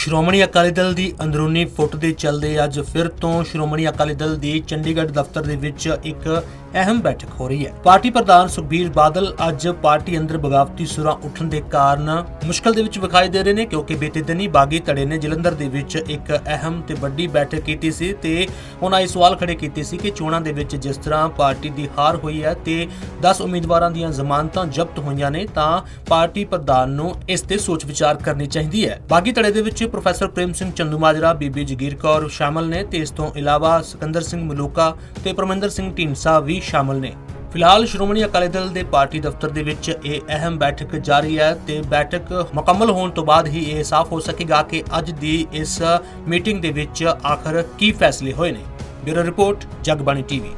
ਸ਼੍ਰੋਮਣੀ ਅਕਾਲੀ ਦਲ ਦੀ ਅੰਦਰੂਨੀ ਫੁੱਟ ਦੇ ਚੱਲਦੇ ਅੱਜ ਫਿਰ ਤੋਂ ਸ਼੍ਰੋਮਣੀ ਅਕਾਲੀ ਦਲ ਦੀ ਚੰਡੀਗੜ੍ਹ ਦਫ਼ਤਰ ਦੇ ਵਿੱਚ ਇੱਕ ਅਹਿਮ ਬੈਠਕ ਹੋ ਰਹੀ ਹੈ। ਪਾਰਟੀ ਪ੍ਰਧਾਨ ਸੁਖਬੀਰ ਬਾਦਲ ਅੱਜ ਪਾਰਟੀ ਅੰਦਰ ਬਗਾਵਤੀ ਸੁਰਾਂ ਉੱਠਣ ਦੇ ਕਾਰਨ ਮੁਸ਼ਕਲ ਦੇ ਵਿੱਚ ਵਿਖਾਈ ਦੇ ਰਹੇ ਨੇ ਕਿਉਂਕਿ ਬੀਤੇ ਦਿਨੀ ਬਾਗੀ ਧੜੇ ਨੇ ਜਲੰਧਰ ਦੇ ਵਿੱਚ ਇੱਕ ਅਹਿਮ ਤੇ ਵੱਡੀ ਬੈਠਕ ਕੀਤੀ ਸੀ ਤੇ ਉਹਨਾਂ ਇਹ ਸਵਾਲ ਖੜੇ ਕੀਤੇ ਸੀ ਕਿ ਚੋਣਾਂ ਦੇ ਵਿੱਚ ਜਿਸ ਤਰ੍ਹਾਂ ਪਾਰਟੀ ਦੀ ਹਾਰ ਹੋਈ ਹੈ ਤੇ 10 ਉਮੀਦਵਾਰਾਂ ਦੀਆਂ ਜ਼ਮਾਨਤਾਂ ਜ਼ਬਤ ਹੋਈਆਂ ਨੇ ਤਾਂ ਪਾਰਟੀ ਪ੍ਰਧਾਨ ਨੂੰ ਇਸ ਤੇ ਸੋਚ ਵਿਚਾਰ ਕਰਨੀ ਚਾਹੀਦੀ ਹੈ। ਬਾਗੀ ਧੜੇ ਦੇ ਵਿੱਚ ਪ੍ਰੋਫੈਸਰ ਪ੍ਰੇਮ ਸਿੰਘ ਚੰਦੂਮਾਜਰਾ, ਬੀਬੀ ਜਗੀਰ ਕੌਰ ਸ਼ਾਮਲ ਨੇ ਤੇ ਇਸ ਤੋਂ ਇਲਾਵਾ ਸਿਕੰਦਰ ਸਿੰਘ ਮਲੂਕਾ ਤੇ ਪਰਮਿੰਦਰ ਸਿੰਘ ਢੀਂਡਸਾ ਵੀ ਸ਼ਾਮਲ ਨੇ। ਫਿਲਹਾਲ ਸ਼੍ਰੋਮਣੀ ਅਕਾਲੀ ਦਲ ਦੇ ਪਾਰਟੀ ਦਫ਼ਤਰ ਦੇ ਵਿੱਚ ਇਹ ਅਹਿਮ ਬੈਠਕ ਜਾਰੀ ਹੈ ਤੇ ਬੈਠਕ ਮੁਕੰਮਲ ਹੋਣ ਤੋਂ ਬਾਅਦ ਹੀ ਇਹ ਸਾਫ਼ ਹੋ ਸਕੇਗਾ ਕਿ ਅੱਜ ਦੀ ਇਸ ਮੀਟਿੰਗ ਦੇ ਵਿੱਚ ਆਖਰ ਕੀ ਫੈਸਲੇ ਹੋਏ ਨੇ। Bureau report, Jagbani TV.